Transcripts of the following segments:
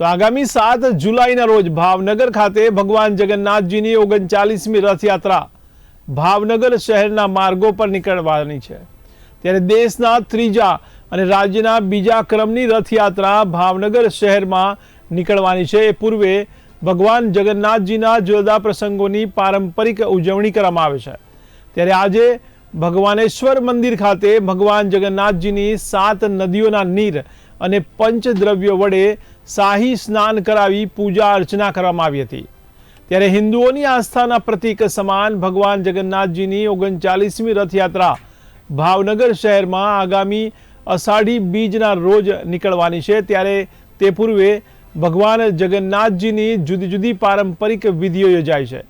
તો આગામી સાત જુલાઈના રોજ ભાવનગર ખાતે ભગવાન જગન્નાથજીની ઓગણચાલીસમી રથયાત્રા ભાવનગર શહેરના માર્ગો પર નીકળવાની છે. ત્યારે દેશના ત્રીજા અને રાજ્યના બીજા ક્રમની રથયાત્રા ભાવનગર શહેરમાં નીકળવાની છે. એ પૂર્વે ભગવાન જગન્નાથજીના જુદા પ્રસંગોની પારંપરિક ઉજવણી કરવામાં આવે છે. ત્યારે આજે ભગવાનેશ્વર મંદિર ખાતે ભગવાન જગન્નાથજીની સાત નદીઓના નીર અને પંચદ્રવ્યો વડે શાહી સ્નાન કરાવી પૂજા અર્ચના કરવામાં આવી હતી. ત્યારે હિન્દુઓની આસ્થાના પ્રતીક સમાન ભગવાન જગન્નાથજીની ઓગણચાલીસમી રથયાત્રા ભાવનગર શહેરમાં આગામી અષાઢી બીજના રોજ નીકળવાની છે. ત્યારે તે પૂર્વે ભગવાન જગન્નાથજીની જુદી જુદી પારંપરિક વિધિઓ યોજાય છે.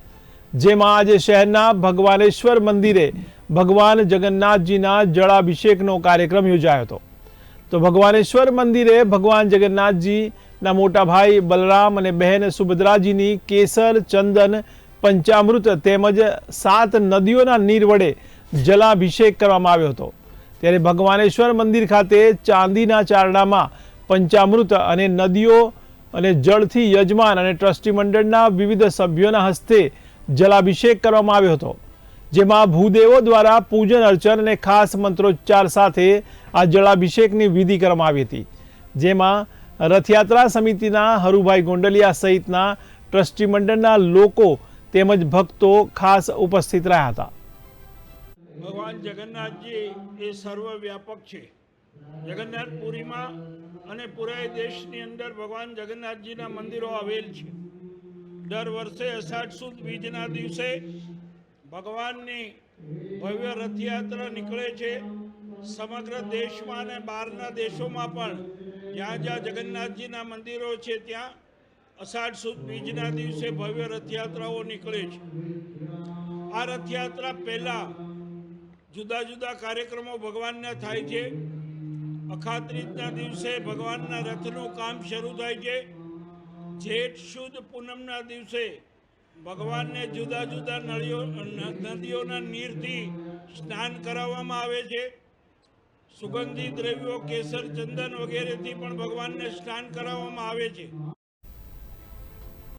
જેમાં આજે શહેરના ભગવાનેશ્વર મંદિરે ભગવાન જગન્નાથજીના જળાભિષેકનો કાર્યક્રમ યોજાયો હતો. તો ભગવાનેશ્વર મંદિરે ભગવાન જગન્નાથજીના મોટા ભાઈ બલરામ અને બહેન સુભદ્રાજીની કેસર, ચંદન, પંચામૃત તેમજ સાત નદીઓના નીર વડે જલાભિષેક કરવામાં આવ્યો હતો. ત્યારે ભગવાનેશ્વર મંદિર ખાતે ચાંદીના ચારડામાં પંચામૃત અને નદીઓ અને જળથી યજમાન અને ટ્રસ્ટી મંડળના વિવિધ સભ્યોના હસ્તે જલાભિષેક કરવામાં આવ્યો હતો. જેમાં ભૂદેવો દ્વારા પૂજન, અર્ચન અને ખાસ મંત્રોચ્ચાર સાથે આ જળાભિષેકની વિધિ કરવામાં આવી હતી. જેમાં રથયાત્રા સમિતિના હરુભાઈ ગોંડલિયા સહિતના ટ્રસ્ટી મંડળના લોકો તેમજ ભક્તો ખાસ ઉપસ્થિત રહ્યા હતા. ભગવાન જગન્નાથજી એ સર્વવ્યાપક છે. જગન્નાથપુરીમાં અને પૂરા દેશની અંદર ભગવાન જગન્નાથજીના મંદિરો આવેલ છે. દર વર્ષે અષાઢ સુદ બીજના દિવસે ભગવાનની ભવ્ય રથયાત્રા નીકળે છે. સમગ્ર દેશમાં અને બહારના દેશોમાં પણ જ્યાં જ્યાં જગન્નાથજીના મંદિરો છે, ત્યાં અષાઢ સુદ બીજના દિવસે ભવ્ય રથયાત્રાઓ નીકળે છે. આ રથયાત્રા પહેલાં જુદા જુદા કાર્યક્રમો ભગવાનના થાય છે. અખાત્રીજના દિવસે ભગવાનના રથનું કામ શરૂ થાય છે. જેઠ સુદ પૂનમના દિવસે ભગવાનને જુદા જુદા નળીઓ, નદીઓના નીરથી સ્નાન કરાવવામાં આવે છે. સુગંધી દ્રવ્યો, કેસર, ચંદન વગેરેથી પણ ભગવાનને સ્નાન કરાવવામાં આવે છે.